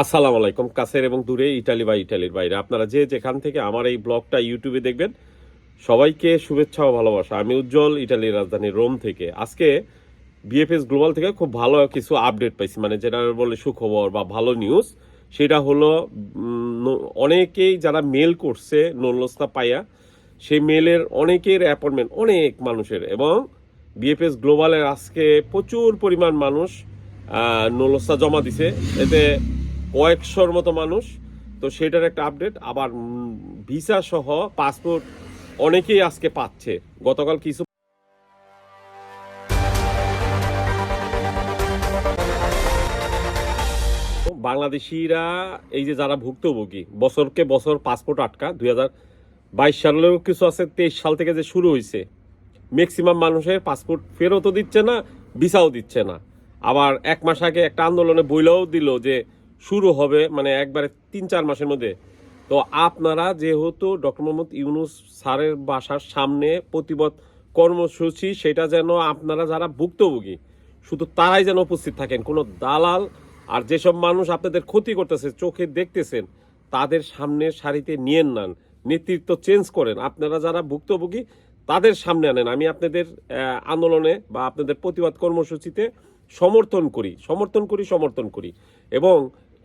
আসসালামু আলাইকুম, কাছের এবং দূরে ইটালি বা ইটালির বাইরে। আপনারা যে যেখান থেকে আমার এই ব্লগটা ইউটিউবে দেখবেন, সবাইকে শুভেচ্ছা ও ভালোবাসা। আমি উজ্জ্বল, ইটালির রাজধানী রোম থেকে। আজকে বিএফএস গ্লোবাল থেকে খুব ভালো কিছু আপডেট পাইছি মানে যেটা বলে সুখবর বা ভালো নিউজ সেটা হলো অনেকেই যারা মেল করছে নলস্তা পাইয়া, সেই মেলের অনেকের অ্যাপয়েন্টমেন্ট অনেক মানুষের। এবং বিএফএস গ্লোবালের আজকে প্রচুর পরিমাণ মানুষ নলস্তা জমা দিছে। এতে কয়েকশোর মতো মানুষ, তো সেটার একটা আপডেট আবার ভিসা সহ পাসপোর্ট অনেকেই আজকে পাচ্ছে। গতকাল কিছু বাংলাদেশিরা, এই যে যারা ভুক্তভোগী, বছরকে বছর পাসপোর্ট আটকা, দুই হাজার বাইশ সালেও কিছু আছে, তেইশ সাল থেকে যে শুরু হয়েছে ম্যাক্সিমাম মানুষের পাসপোর্ট ফেরতও দিচ্ছে না, ভিসাও দিচ্ছে না। আবার এক মাস আগে একটা আন্দোলনে বইলেও দিল যে শুরু হবে মানে একবারে তিন চার মাসের মধ্যে। তো আপনারা যেহেতু ডক্টর মোহাম্মদ ইউনুস স্যারের বাসার সামনে প্রতিবাদ কর্মসূচি, সেটা যেন আপনারা যারা ভুক্তভোগী, শুধু তারাই যেন উপস্থিত থাকেন। কোনো দালাল আর যেসব মানুষ আপনাদের ক্ষতি করতেছে, চোখে দেখতেছেন, তাদের সামনে সারিতে নিয়েন নেন নেতৃত্ব চেঞ্জ করেন। আপনারা যারা ভুক্তভোগী, তাদের সামনে আনেন। আমি আপনাদের আন্দোলনে বা আপনাদের প্রতিবাদ কর্মসূচিতে সমর্থন করি। সমর্থন করি সমর্থন করি। এবং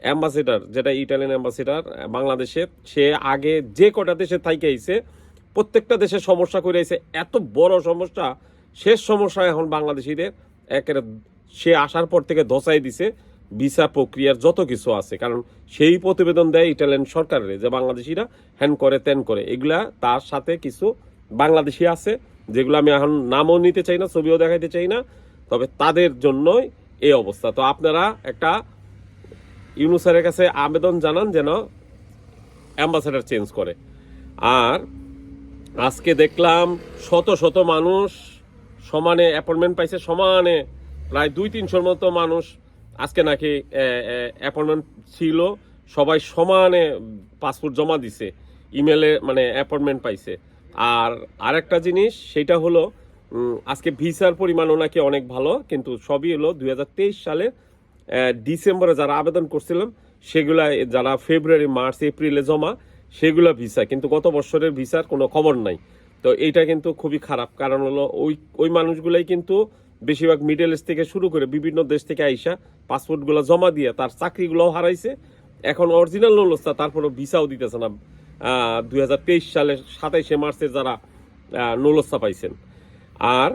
অ্যাম্বাসেডার, যেটা ইটালিয়ান অ্যাম্বাসেডার, বাংলাদেশে, সে আগে যে কটা দেশে থাইকে আইছে, প্রত্যেকটা দেশে সমস্যা করে আইছে। এত বড় সমস্যা, শেষ সমস্যা এখন বাংলাদেশিদের। একের, সে আসার পর থেকে ধসাই দিছে, ভিসা প্রক্রিয়ার যত কিছু আছে। কারণ সেই প্রতিবেদন দেয় ইটালিয়ান সরকারের, যে বাংলাদেশিরা হ্যান করে, ত্যান করে। এগুলা তার সাথে কিছু বাংলাদেশি আছে, যেগুলো আমি এখন নামও নিতে চাই না, ছবিও দেখাইতে চাই না, তবে তাদের জন্যই এই অবস্থা। তো আপনারা একটা ইউনুসারের কাছে আবেদন জানান যেন অ্যাম্বাসেডার চেঞ্জ করে। আর আজকে দেখলাম শত শত মানুষ সমানে অ্যাপয়েন্টমেন্ট পাইছে সমানে প্রায় দুই তিনশোর মতো মানুষ আজকে নাকি অ্যাপয়েন্টমেন্ট ছিল। সবাই সমানে পাসপোর্ট জমা দিছে ইমেলে মানে অ্যাপয়েন্টমেন্ট পাইছে। আর আরেকটা জিনিস সেটা হলো আজকে ভিসার পরিমাণও নাকি অনেক ভালো কিন্তু সবই হলো দু হাজার তেইশ সালে আহ, ডিসেম্বরে যারা আবেদন করছিলাম, সেগুলা যারা ফেব্রুয়ারি, মার্চ, এপ্রিলে জমা, সেগুলা ভিসা কিন্তু গত বছরের ভিসার কোনো খবর নাই। তো এইটা কিন্তু খুবই খারাপ। কারণ হলো ওই ওই মানুষগুলাই কিন্তু বেশিরভাগ মিডল ইস্ট থেকে শুরু করে বিভিন্ন দেশ থেকে আইসা পাসপোর্টগুলো জমা দিয়ে তার চাকরিগুলোও হারাইছে। এখন অরিজিনাল নলস্তা তারপরে ভিসাও দিতেছে না। দুই সালের সাতাইশে মার্চে যারা নলস্তা পাইছেন। আর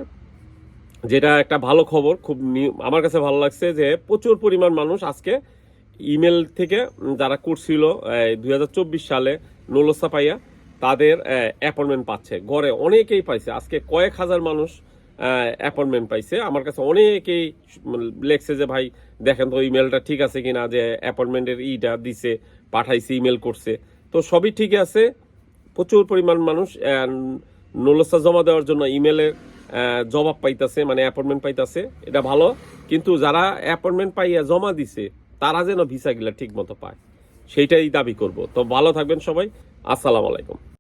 যেটা একটা ভালো খবর, খুব আমার কাছে ভালো লাগছে যে প্রচুর পরিমাণ মানুষ আজকে ইমেল থেকে যারা করছিল দুই হাজার চব্বিশ সালে নলসা পাইয়া তাদের অ্যাপয়েন্টমেন্ট পাচ্ছে। গড়ে অনেকেই পাইছে। আজকে কয়েক হাজার মানুষ অ্যাপয়েন্টমেন্ট পাইছে। আমার কাছে অনেকেই লেখছে যে, ভাই, দেখেন তো ইমেলটা ঠিক আছে কিনা, যে অ্যাপয়েন্টমেন্টের ইটা দিছে, পাঠাইছে ইমেল করছে। তো সবই ঠিক আছে। প্রচুর পরিমাণ মানুষ নলসা জমা দেওয়ার জন্য ইমেলের জবাব পাইতাছে মানে অ্যাপয়েন্টমেন্ট পাইতাছে, এটা ভালো। কিন্তু যারা অ্যাপয়েন্টমেন্ট পাইয়া জমা দিছে, তারা যেন ভিসাগুলা ঠিক মতো পায়, সেইটাই দাবি করব। তো ভালো থাকবেন সবাই। আসসালামু আলাইকুম।